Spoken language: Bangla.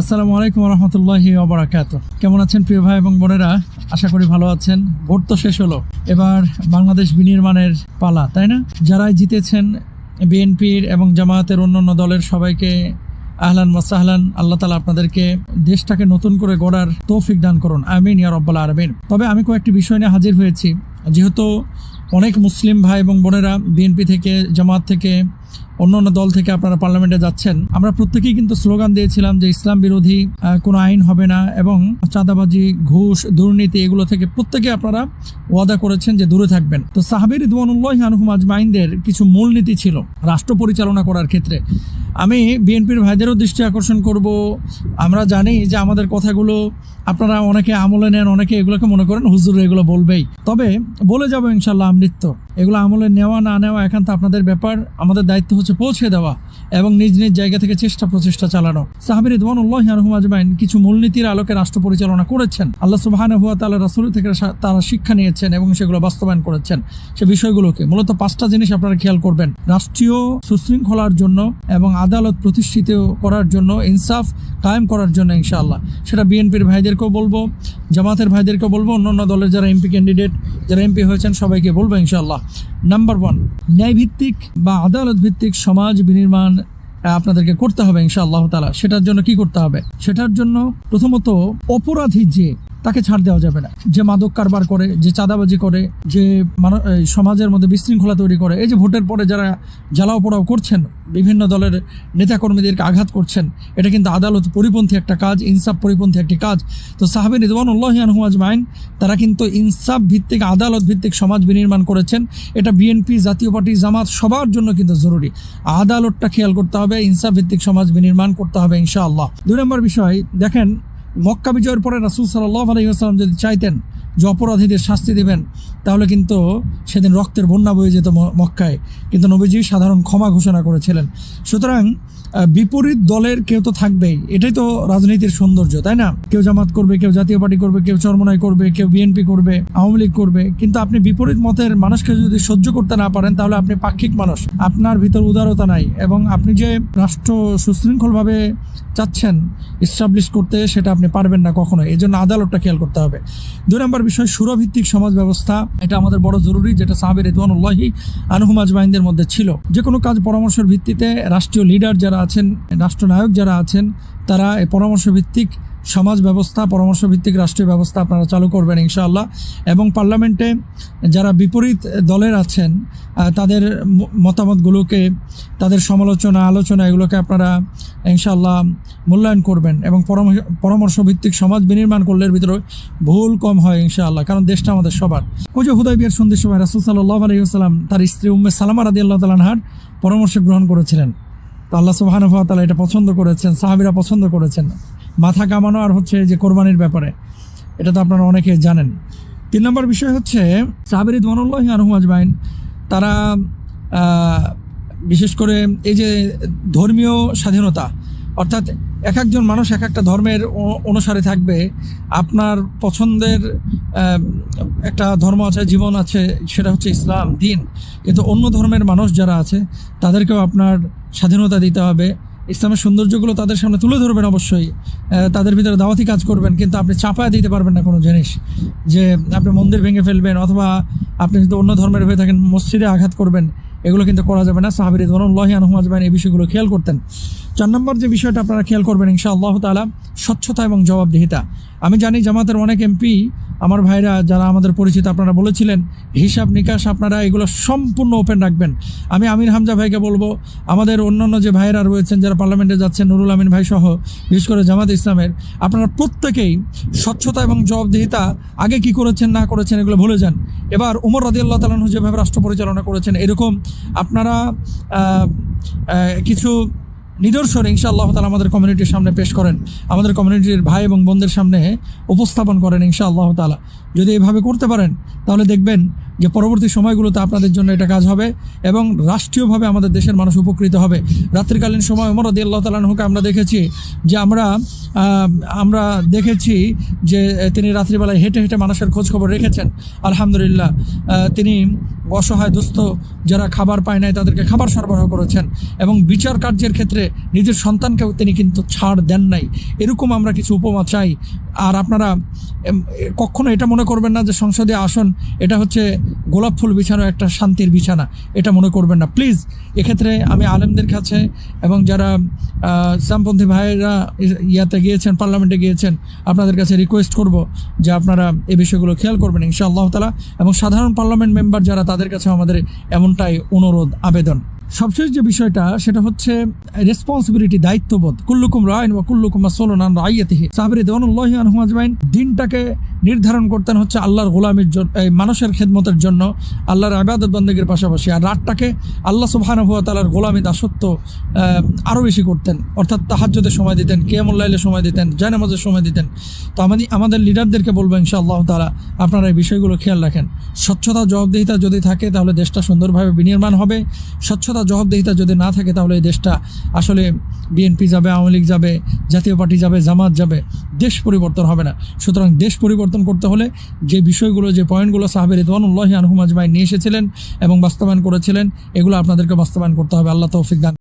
আসসালামু আলাইকুম রহমতুল্লাহি ওবরাকাত কেমন আছেন প্রিয় ভাই এবং বোনেরা? আশা করি ভালো আছেন। ভোট তো শেষ হলো। এবার বাংলাদেশ বিনির্মাণের পালা, তাই না? যারাই জিতেছেন বিএনপির এবং জামায়াতের অন্যান্য দলের সবাইকে আহলান মাসাহলান আল্লাহ তালা আপনাদেরকে দেশটাকে নতুন করে গড়ার তৌফিক দান করুন। আমিন ইয়া রব্বাল আরবিন তবে আমি কয়েকটি বিষয় নিয়ে হাজির হয়েছি। যেহেতু অনেক মুসলিম ভাই এবং বোনেরা বিএনপি থেকে, জামাত থেকে অন্য অন্য দল থেকে আপনারা পার্লামেন্টে যাচ্ছেন। আমরা প্রত্যেকেই কিন্তু স্লোগান দিয়েছিলাম যে ইসলাম বিরোধী কোনো আইন হবে না এবং চাঁদাবাজি, ঘুষ, দুর্নীতি এগুলো থেকে প্রত্যেকে আপনারা ওয়াদা করেছেন যে দূরে থাকবেন। তো সাহাবির রিদওয়ানুল্লাহ আনহুম আজমাইনদের কিছু মূলনীতি ছিল রাষ্ট্র পরিচালনা করার ক্ষেত্রে। আমি বিএনপির ভাইদেরও দৃষ্টি আকর্ষণ করব। আমরা জানি যে আমাদের কথাগুলো আপনারা অনেকে আমলে নেন, অনেকে এগুলোকে মনে করেন হুজুর এগুলো বলবেই। তবে বলে যাব ইনশাল্লাহ আমৃত্য। এগুলো আমলে নেওয়া, না নেওয়া একান্ত আপনাদের ব্যাপার, আমাদের দায়িত্ব হচ্ছে পৌঁছে দেওয়া এবং নিজ নিজ জায়গা থেকে চেষ্টা প্রচেষ্টা চালানো। সাহাবির রিদওয়ানুল্লাহ আনহুম আজমাইন কিছু মূলনীতির আলোকে রাষ্ট্র পরিচালনা করেছেন। আল্লাহ সুবাহান হুয়া তাল্লাহ রাসুল থেকে তারা শিক্ষা নিয়েছেন এবং সেগুলো বাস্তবায়ন করেছেন। সে বিষয়গুলোকে মূলত পাঁচটা জিনিস আপনারা খেয়াল করবেন। রাষ্ট্রীয় সুশৃঙ্খলার জন্য এবং আদালত প্রতিষ্ঠিত করার জন্য, ইনসাফ কায়েম করার জন্য ইনশাআল্লাহ। সেটা বিএনপির ভাইদেরকেও বলব, জামাতের ভাইদেরকেও বলব, অন্যান্য দলের যারা এমপি ক্যান্ডিডেট যারা এমপি হয়েছেন সবাইকে বলব ইনশাআল্লাহ। নাম্বার ওয়ান ন্যায়ভিত্তিক বা আদালত ভিত্তিক সমাজ বিনির্মাণ আপনাদেরকে করতে হবে ইনশাআল্লাহ তালা সেটার জন্য কি করতে হবে? সেটার জন্য প্রথমত অপরাধী যে তাকে ছাড় দেওয়া যাবে না। যে মাদক কারবার করে, যে চাঁদাবাজি করে, যে সমাজের মধ্যে বিশৃঙ্খলা তৈরি করে, এই যে ভোটের পরে যারা জ্বালাও পোড়াও করছেন, বিভিন্ন দলের নেতাকর্মীদেরকে আঘাত করছেন, এটা কিন্তু আদালত পরিপন্থী একটা কাজ, ইনসাফ পরিপন্থী একটি কাজ। তো সাহাবিন রিদওয়ানুল্লাহ আনহুমাজ মাইন তারা কিন্তু ইনসাফ ভিত্তিক, আদালত ভিত্তিক সমাজ বিনির্মাণ করেছেন। এটা বিএনপি, জাতীয় পার্টি, জামাত সবার জন্য কিন্তু জরুরি। আদালতটা খেয়াল করতে হবে, ইনসাফ ভিত্তিক সমাজ বিনির্মাণ করতে হবে ইনশাআল্লাহ। দুই নম্বর বিষয়, দেখেন মক্কা বিজয়ের পরে রাসুল সাল্লাহ আলহিহাস্লাম যদি চাইতেন যে অপরাধীদের শাস্তি দেবেন, তাহলে কিন্তু সেদিন রক্তের বন্যা বয়ে যেত মক্কায়। কিন্তু নবীজি সাধারণ ক্ষমা ঘোষণা করেছিলেন। সুতরাং বিপরীত দলের কেউ তো থাকবেই। এটাই তো রাজনীতির সৌন্দর্য, তাই না? কেউ জামাত করবে, কেউ জাতীয় পার্টি করবে, কেউ চরমনাই করবে, কেউ বিএনপি করবে, আওয়ামী লীগ করবে। কিন্তু আপনি বিপরীত মতের মানুষকে যদি সহ্য করতে না পারেন, তাহলে আপনি পাক্ষিক মানুষ। আপনার ভিতর উদারতা নাই। এবং আপনি যে রাষ্ট্র সুশৃঙ্খলভাবে চাচ্ছেন ইস্টাবলিশ করতে, সেটা আপনি পারবেন না কখনো এই জন্য আদালতটা খেয়াল করতে হবে। দুই নম্বর বিষয় সুরভিত্তিক সমাজ ব্যবস্থা, এটা আমাদের বড় জরুরি, যেটা সাহাবের রেদওয়ানুল্লাহি আনহুম বাহিনীদের মধ্যে ছিল। যে কোনো কাজ পরামর্শের ভিত্তিতে রাষ্ট্রীয় লিডার যারা আছেন, রাষ্ট্রনায়ক যারা আছেন, তারা এই পরামর্শ ভিত্তিক সমাজ ব্যবস্থা পরামর্শ ভিত্তিক রাষ্ট্রীয় ব্যবস্থা আপনারা চালু করবেন ইনশাআল্লাহ। এবং পার্লামেন্টে যারা বিপরীত দলের আছেন তাদের মতামতগুলোকে, তাদের সমালোচনা, আলোচনা এগুলোকে আপনারা ইনশাআল্লাহ মূল্যায়ন করবেন এবং পরামর্শ ভিত্তিক সমাজ বিনির্মাণ করলে ভিতরে ভুল কম হয় ইনশাআল্লাহ, কারণ দেশটা আমাদের সবার। ওই যে হুদাই বিয়ার সন্ধ্যের সময় রাসুল সাল্লাহ আলহিহাস্লাম তার স্ত্রী উম্মে সালামা রাদি আল্লাহ তালানহার পরামর্শ গ্রহণ করেছিলেন। তো আল্লাহ সুবাহানুভা তালা এটা পছন্দ করেছেন, সাহাবিরা পছন্দ করেছেন। মাথা কামানো আর হচ্ছে যে কোরবানির ব্যাপারে, এটা তো আপনারা অনেকে জানেন। তিন নম্বর বিষয় হচ্ছে সাহাবির দোয়ানুল্লাহ আনহু আজমাইন, তারা বিশেষ করে এই যে ধর্মীয় স্বাধীনতা, অর্থাৎ এক একজন মানুষ এক একটা ধর্মের অনুসারে থাকবে, আপনার পছন্দের একটা ধর্ম আছে, জীবন আছে, সেটা হচ্ছে ইসলাম, দিন। কিন্তু অন্য ধর্মের মানুষ যারা আছে, তাদেরকেও আপনার স্বাধীনতা দিতে হবে। ইসলামের সৌন্দর্যগুলো তাদের সামনে তুলে ধরবেন অবশ্যই। তাদের ভিতরে দাওয়াতি কাজ করবেন, কিন্তু আপনি চাপায় দিতে পারবেন না কোনো জিনিস। যে আপনি মন্দির ভেঙে ফেলবেন অথবা আপনি যদি অন্য ধর্মের হয়ে থাকেন, মসজিদে আঘাত করবেন, এগুলো কিন্তু করা যাবে না। সাহাবির ধরুন লহিয়ান হুমাজবেন এই বিষয়গুলো খেয়াল করতেন। চার নম্বর যে বিষয়টা আপনারা খেয়াল করবেন ইনশা আল্লাহ তালা স্বচ্ছতা এবং জবাবদিহিতা। আমি জানি জামাতের অনেক এমপি, আমার ভাইরা যারা আমাদের পরিচিত আপনারা বলেছিলেন, হিসাব নিকাশ আপনারা এগুলো সম্পূর্ণ ওপেন রাখবেন। আমি আমির হামজা ভাইকে বলব, আমাদের অন্যান্য যে ভাইরা রয়েছেন, যারা পার্লামেন্টে যাচ্ছেন, নুরুল আমিন ভাই সহ, বিশেষ করে জামাত ইসলামের, আপনারা প্রত্যেকেই স্বচ্ছতা এবং জবাবদিহিতা আগে কি করেছেন, না করেছেন, এগুলো ভুলে যান। এবার উমর রাদিয়াল্লাহ তালাহু যেভাবে রাষ্ট্র পরিচালনা করেছেন, এরকম আপনারা কিছু নিদর্শন ইনশাআল্লাহ তালা আমাদের কমিউনিটির সামনে পেশ করেন। আমাদের কমিউনিটির ভাই এবং বোনদের সামনে উপস্থাপন করেন ইনশাআল্লাহ তালা যদি এভাবে করতে পারেন, তাহলে দেখবেন যে পরবর্তী সময়গুলোতে আপনাদের জন্য এটা কাজ হবে এবং রাষ্ট্রীয়ভাবে আমাদের দেশের মানুষ উপকৃত হবে। রাত্রিকালীন সময় ওমর রদি আল্লাহ তালাহুকে আমরা দেখেছি যে আমরা আমরা দেখেছি যে তিনি রাত্রিবেলায় হেঁটে হেঁটে মানুষের খোঁজ খবর রেখেছেন। আলহামদুলিল্লাহ তিনি অসহায় দুস্থ যারা খাবার পায় নাই তাদেরকে খাবার সরবরাহ করেছেন এবং বিচার কার্যের ক্ষেত্রে নিজের সন্তানকেও তিনি কিন্তু ছাড় দেন নাই। এরকম আমরা কিছু উপমা চাই। আর আপনারা কখনো এটা মনে করবেন না যে সংসদে আসন, এটা হচ্ছে গোলাপ ফুল বিছানো একটা শান্তির বিছানা এটা মনে করবেন না। প্লিজ এক্ষেত্রে আমি আলেমদের কাছে এবং যারা আহ, ইসলামপন্থী ভাইয়েরা ইয়াতে গিয়েছেন পার্লামেন্টে গিয়েছেন আপনাদের কাছে রিকোয়েস্ট করব যে আপনারা এই বিষয়গুলো খেয়াল করবেন ইনশাআল্লাহ তালা এবং সাধারণ পার্লামেন্ট মেম্বার যারা তাদের কাছে আমাদের এমনটাই অনুরোধ আবেদন। সবশেষ যে বিষয়টা সেটা হচ্ছে রেসপন্সিবিলিটি দায়িত্ববোধ। কুল্লুকুম রায়ন বা কুল্লুকুম মাসলুনান রাইয়াতিহি। সাহাবরি আজমাইন দিনটাকে নির্ধারণ করতেন হচ্ছে আল্লাহর গোলামের জন্য এই মানুষের খেদমতের জন্য, আল্লাহর আবাদত বন্দীগীর পাশাপাশি। আর রাতটাকে আল্লাহ সুবহানাহু ওয়া তাআলার গোলামি দাসত্ব আরও বেশি করতেন। অর্থাৎ তাহাজ্জুদের সময় দিতেন কিয়ামুল্লাইলের সময় দিতেন জায়নামাজের সময় দিতেন। তো আমাদের আমাদের লিডারদেরকে বলব ইনশাআল্লাহ তাআলা, আপনারা এই বিষয়গুলো খেয়াল রাখেন। স্বচ্ছতা, জবাবদিহিতা যদি থাকে, তাহলে দেশটা সুন্দরভাবে বিনির্মাণ হবে। স্বচ্ছতা, জবাবদিহিতা যদি না থাকে, তাহলে এই দেশটা আসলে বিএনপি যাবে, আওয়ামী লীগ যাবে, জাতীয় পার্টি যাবে, জামাত যাবে। দেশ পরিবর্তন হবে না। সুতরাং দেশ পরিবর্তন করতে হলে যে বিষয়গুলো, যে পয়েন্টগুলো সাহাবের রিদওয়ানুল্লাহি আনহুম আজমাই নিয়ে এসেছিলেন এবং বাস্তবায়ন করেছিলেন, এগুলো আপনাদেরকে বাস্তবায়ন করতে হবে। আল্লাহ তৌফিক দান।